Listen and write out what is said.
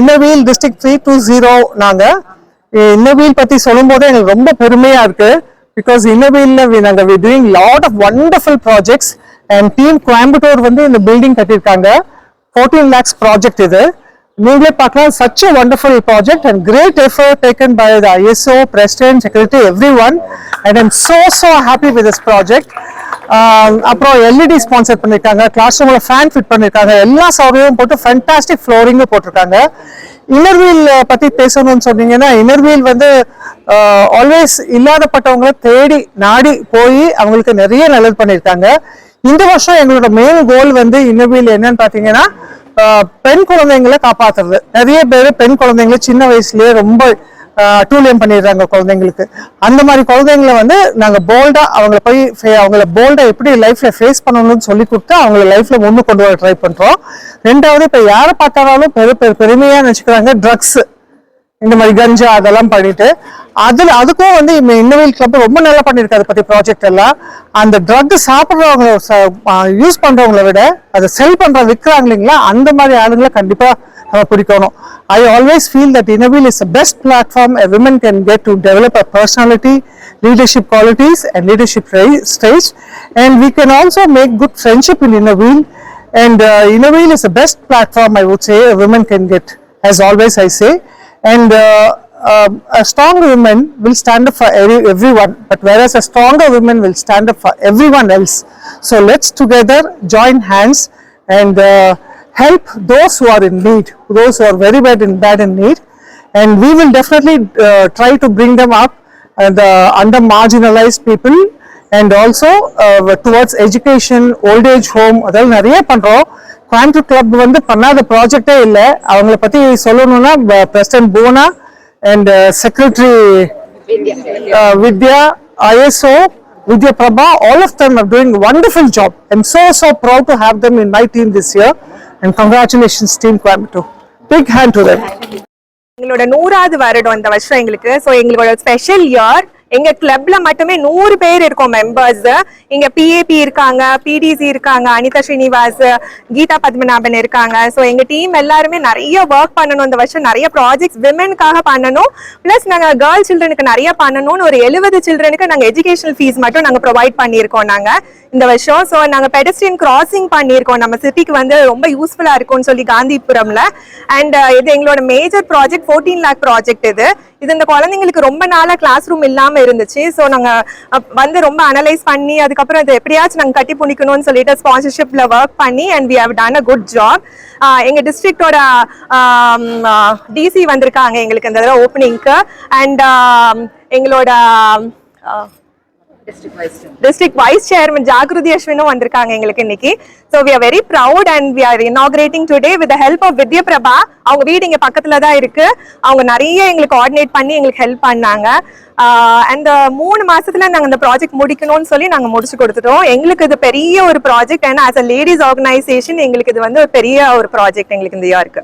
Inner wheel district three two zero நாங்க இன்னவியல் பத்தி சொல்லும் போதே எங்களுக்கு ரொம்ப பெருமையா இருக்கு. பிகாஸ் இன்னவீல்ல நாங்க we doing lot of wonderful projects and team Coimbatore வந்து இந்த பில்டிங் கட்டியிருக்காங்க. ஃபோர்டீன் லேக்ஸ் ப்ராஜெக்ட் இது. நீங்களே பார்க்கலாம் such a wonderful project and great effort taken by the ISO president secretary every one and I'm so so happy with this project அப்புறம் LED sponsor பண்ணியிருக்காங்க class ரூமில் fan fit பண்ணியிருக்காங்க எல்லா சௌகரியமும் போட்டு ஃபென்டாஸ்டிக் ஃப்ளோரிங்கும் போட்டிருக்காங்க. இன்னர்வியல் பற்றி பேசணும்னு சொன்னீங்கன்னா இன்னர்வியல் வந்து ஆல்வேஸ் இல்லாதப்பட்டவங்களை தேடி நாடி போய் அவங்களுக்கு நிறைய நல்லது பண்ணியிருக்காங்க இந்த வருஷம் எங்களோட மெயின் கோல் வந்து இன்னர்வியல் என்னன்னு பார்த்தீங்கன்னா பெண் குழந்தைங்களை காப்பாற்றுறது நிறைய பேர் பெண் குழந்தைங்களை சின்ன வயசுலேயே ரொம்ப டூலியம் பண்ணிடுறாங்க குழந்தைங்களுக்கு. அந்த மாதிரி குழந்தைங்களை வந்து நாங்கள் போல்டாக அவங்கள போய் அவங்கள போல்டாக எப்படி லைஃப்பில் ஃபேஸ் பண்ணணும்னு சொல்லி கொடுத்து அவங்கள லைஃப்ல முன்னு கொண்டு வர ட்ரை பண்ணுறோம் ரெண்டாவது இப்போ யாரை பார்த்தாலும் பெரு பெருமையாக நினச்சிக்கிறாங்க ட்ரக்ஸு இந்த மாதிரி கஞ்சா அதெல்லாம் பண்ணிட்டு அதுல அதுக்கும் வந்து இன்னோவேல் கிளப் ரொம்ப நல்லா பண்ணிருக்கு அதை பத்தி ப்ராஜெக்ட் எல்லாம் அந்த ட்ரக் சாப்பிட்றவங்க யூஸ் பண்றவங்களை விட அதை செல் பண்ற விற்கிறாங்க இல்லைங்களா அந்த மாதிரி ஆளுங்களை கண்டிப்பா நம்ம பிடிக்கணும் I always feel that inner wheel is best platform a women can get to develop a personality leadership qualities and leadership stage and we can also make good friendship in inner wheel and inner wheel is a best platform I would say women can get as always I say and uh, um, a strong woman will stand up for every, everyone but whereas a stronger woman will stand up for everyone else so let's together join hands and uh, help those who are in need those who are very bad in bad in need and we will definitely uh, try to bring them up uh, the under marginalized people and also uh, towards education old age home அதெல்லாம் நிறைய பண்றோம் Coimbatore club வந்து பண்ணாத ப்ராஜெக்டே இல்லை அவங்கள பத்தி சொல்லணும்னா president போனா and secretary Vidya ISO Vidya Prabha, all of them are doing a wonderful job. I'm so, so proud to have them in my team this year. And congratulations, Team Coimbatore. Big hand to them. எங்களோட நூறாவது வருடம் இந்த வருஷம் எங்களுக்கு so எங்களோட special year எங்க கிளப்ல மட்டுமே நூறு பேர் இருக்கோம் மெம்பர்ஸ் இங்க பிஏபி இருக்காங்க பிடிசி இருக்காங்க அனிதா ஸ்ரீனிவாஸ் கீதா பத்மநாபன் இருக்காங்க. ஸோ எங்க டீம் எல்லாருமே நிறைய ஒர்க் பண்ணணும். இந்த வருஷம் நிறைய ப்ராஜெக்ட்ஸ் விமனுக்காக பண்ணணும். ப்ளஸ் நாங்க கேர்ள் சில்ட்ரனுக்கு நிறைய பண்ணணும்னு ஒரு எழுபது சில்ட்ரனுக்கு நாங்க எஜுகேஷனல் ஃபீஸ் மட்டும் நாங்க ப்ரொவைட் பண்ணியிருக்கோம் நாங்க இந்த வருஷம். ஸோ நாங்க பெடஸ்ட்ரியன் கிராசிங் பண்ணியிருக்கோம். நம்ம சிட்டிக்கு வந்து ரொம்ப யூஸ்ஃபுல்லா இருக்கும்னு சொல்லி காந்திபுரம்ல. அண்ட் இது எங்களோட major project fourteen lakh project இது. இது இந்த குழந்தைங்களுக்கு ரொம்ப நாளாக கிளாஸ் ரூம் இல்லாமல் இருந்துச்சு. ஸோ நாங்கள் வந்து ரொம்ப அனலைஸ் பண்ணி அதுக்கப்புறம் இதை எப்படியாச்சும் நாங்கள் கட்டி புனிக்கணும்னு சொல்லிட்டு ஸ்பான்சர்ஷிப்பில் ஒர்க் பண்ணி and we have done a good job எங்கள் டிஸ்ட்ரிக்டோட டிசி வந்திருக்காங்க எங்களுக்கு இந்த ஓப்பனிங்க்கு அண்ட் எங்களோட டிஸ்ட்ரிக்ட் வைஸ் சேர்மன் ஜாகிருதி அஸ்வினும் வந்திருக்காங்க எங்களுக்கு இன்னைக்கு. So we are very proud and we are inaugurating today with help of Vidya Prabha அவங்க வீடு இங்கே பக்கத்தில் தான் இருக்கு. அவங்க நிறைய எங்களுக்கு கோஆர்டினேட் பண்ணி எங்களுக்கு ஹெல்ப் பண்ணாங்க. அந்த மூணு மாசத்துல நாங்க இந்த ப்ராஜெக்ட் முடிக்கணும்னு சொல்லி நாங்க முடிச்சு கொடுத்துட்டோம். எங்களுக்கு இது பெரிய ஒரு project and as a ladies organisation எங்களுக்கு இது வந்து ஒரு பெரிய ஒரு ப்ராஜெக்ட் எங்களுக்கு இந்த இயருக்கு